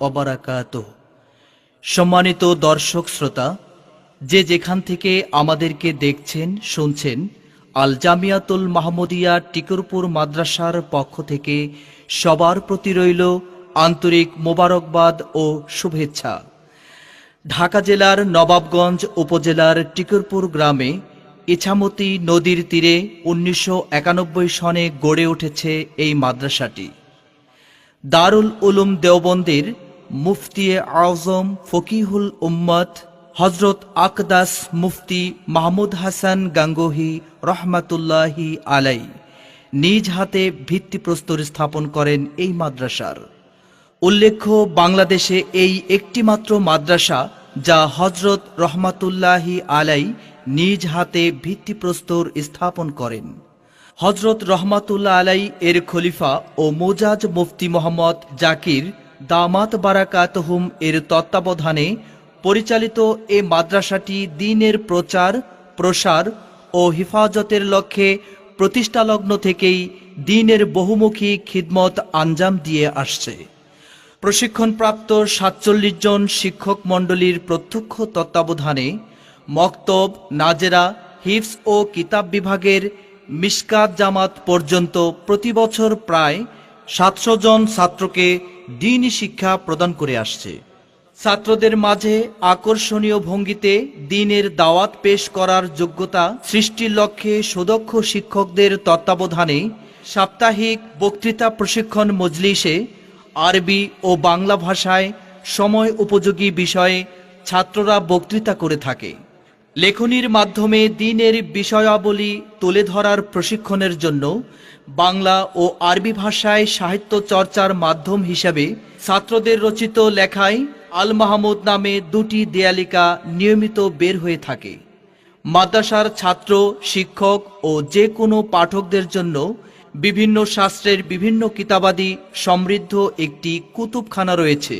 অবরাকাত। সম্মানিত দর্শক শ্রোতা, যে যেখান থেকে আমাদেরকে দেখছেন, শুনছেন আল জামিয়াতুল মাহমুদিয়া টিকরপুর মাদ্রাসার পক্ষ থেকে সবার প্রতি রইল আন্তরিক মোবারকবাদ ও শুভেচ্ছা। ঢাকা জেলার নবাবগঞ্জ উপজেলার টিকরপুর গ্রামে ইছামতি নদীর তীরে উনিশশো একানব্বই সনে গড়ে উঠেছে এই মাদ্রাসাটি। দারুল উলুম দেওবন্দির মুফতি আজম ফকিহুল উম্মত হজরত আকদাস মুফতি মাহমুদ হাসান গাঙ্গোহি রহমাতুল্লাহি আলাই নিজ হাতে ভিত্তিপ্রস্তর স্থাপন করেন এই মাদ্রাসার। উল্লেখ্য, বাংলাদেশে এই একটিমাত্র মাদ্রাসা যা হজরত রহমাতুল্লাহি আলাই নিজ হাতে ভিত্তিপ্রস্তর স্থাপন করেন। হজরত রহমাতুল্লাহ আলাই এর খলিফা ও মোজাজ মুফতি মোহাম্মদ জাকির দামাত বারাকাতহুম এর তত্ত্বাবধানে পরিচালিত এ মাদ্রাসাটি দিনের প্রচার, প্রসার ও হিফাজতের লক্ষ্যে প্রতিষ্ঠালগ্ন থেকেই দিনের বহুমুখী খিদমত আঞ্জাম দিয়ে আসছে। প্রশিক্ষণপ্রাপ্ত সাতচল্লিশ জন শিক্ষক মণ্ডলীর প্রত্যক্ষ তত্ত্বাবধানে মক্তব, নাজেরা হিফস ও কিতাব বিভাগের মিসকাত জামাত পর্যন্ত প্রতি বছর প্রায় সাতশো জন ছাত্রকে দিনই শিক্ষা প্রদান করে আসছে। ছাত্রদের মাঝে আকর্ষণীয় ভঙ্গিতে দিনের দাওয়াত পেশ করার যোগ্যতা সৃষ্টির লক্ষ্যে সুদক্ষ শিক্ষকদের তত্ত্বাবধানে সাপ্তাহিক বক্তৃতা প্রশিক্ষণ মজলিসে আরবি ও বাংলা ভাষায় সময় উপযোগী বিষয়ে ছাত্ররা বক্তৃতা করে থাকে। লেখনির মাধ্যমে দিনের বিষয়াবলী তুলে ধরার প্রশিক্ষণের জন্য বাংলা ও আরবি ভাষায় সাহিত্য চর্চার মাধ্যম হিসাবে ছাত্রদের রচিত লেখায় আল মাহমুদ নামে দুটি দেয়ালিকা নিয়মিত বের হয়ে থাকে। মাদ্রাসার ছাত্র, শিক্ষক ও যে কোনো পাঠকদের জন্য বিভিন্ন শাস্ত্রের বিভিন্ন কিতাবাদি সমৃদ্ধ একটি কুতুবখানা রয়েছে।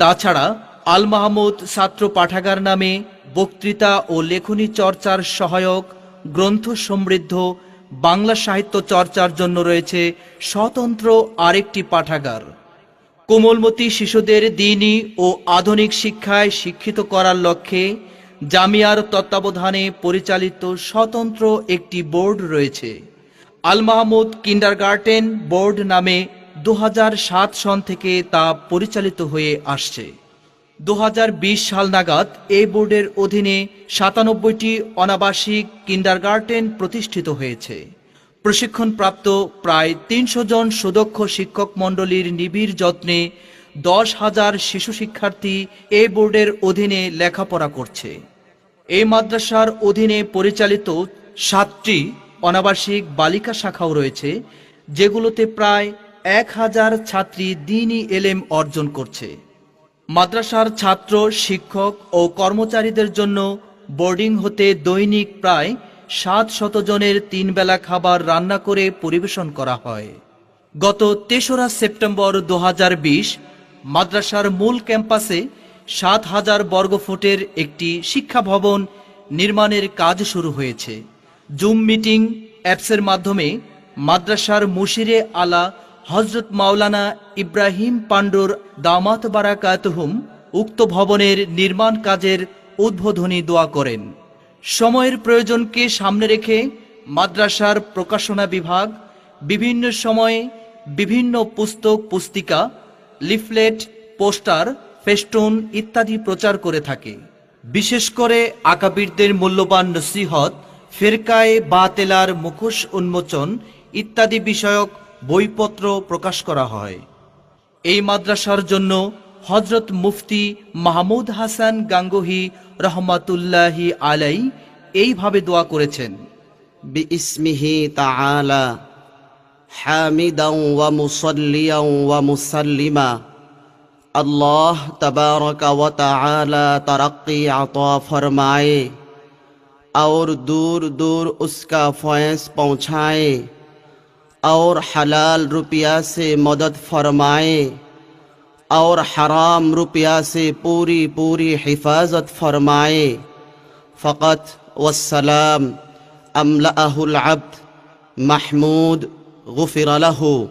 তাছাড়া আল মাহমুদ ছাত্র পাঠাগার নামে বক্তৃতা ও লেখনী চর্চার সহায়ক, গ্রন্থ সমৃদ্ধ, বাংলা সাহিত্য চর্চার জন্য রয়েছে স্বতন্ত্র আরেকটি পাঠাগার। কোমলমতি শিশুদের দিনই ও আধুনিক শিক্ষায় শিক্ষিত করার লক্ষ্যে জামিয়ার তত্ত্বাবধানে পরিচালিত স্বতন্ত্র একটি বোর্ড রয়েছে। আল মাহমুদ কিন্ডারগার্টেন বোর্ড নামে দু হাজার সাত সন থেকে তা পরিচালিত হয়ে আসছে। দু হাজার বিশ সাল নাগাদ এই বোর্ডের অধীনে সাতানব্বইটি অনাবাসিক কিন্ডারগার্টেন প্রতিষ্ঠিত হয়েছে। প্রশিক্ষণপ্রাপ্ত প্রায় তিনশো জন সুদক্ষ শিক্ষক মণ্ডলীর নিবিড় যত্নে দশ হাজার শিশু শিক্ষার্থী এই বোর্ডের অধীনে লেখাপড়া করছে। এই মাদ্রাসার অধীনে পরিচালিত সাতটি অনাবাসিক বালিকা শাখাও রয়েছে, যেগুলোতে প্রায় এক হাজার ছাত্রী দিনই এলেম অর্জন করছে। মাদ্রাসার ছাত্র, শিক্ষক ও কর্মচারীদের জন্য বোর্ডিং হতে দৈনিক প্রায় সাত শত জনের তিন বেলা খাবার রান্না করে পরিবেশন করা হয়। গত তেসরা সেপ্টেম্বর দু হাজার বিশ মাদ্রাসার মূল ক্যাম্পাসে সাত হাজার বর্গফুটের একটি শিক্ষা ভবন নির্মাণের কাজ শুরু হয়েছে। জুম মিটিং, অ্যাপসের মাধ্যমে মাদ্রাসার মুশিরে আলা হজরত মাওলানা ইব্রাহিম পাণ্ডুর দামাত বারাকাতহুম উক্ত ভবনের নির্মাণ কাজের উদ্বোধনী দোয়া করেন। সময়ের প্রয়োজনকে সামনে রেখে মাদ্রাসার প্রকাশনা বিভাগ, বিভিন্ন সময়ে বিভিন্ন পুস্তক, পুস্তিকা, লিফলেট, পোস্টার, ফেস্টুন ইত্যাদি প্রচার করে থাকে। বিশেষ করে আকাবিরদের মূল্যবান নসিহত, ফেরকায়ে বাতেলার মুখোশ উন্মোচন ইত্যাদি বিষয়ক বইপত্র প্রকাশ করা হয়। এই মাদ্রাসার জন্য হজরত মুফতি মাহমুদ হাসান গাঙ্গুহি রহমাতুল্লাহি আলাই এইভাবে দোয়া করেছেন। ওয়া ওয়া মুসাল্লিমা। আল্লাহ তবারক ওয়া তাআলা তারাক্কি আতা ফরমায়ে और দূর दूर उसका फैस اور حلال روپیہ سے مدد فرمائے، اور حرام روپیہ سے پوری پوری حفاظت فرمائے۔ فقط والسلام أملأه العبد محمود غفر له۔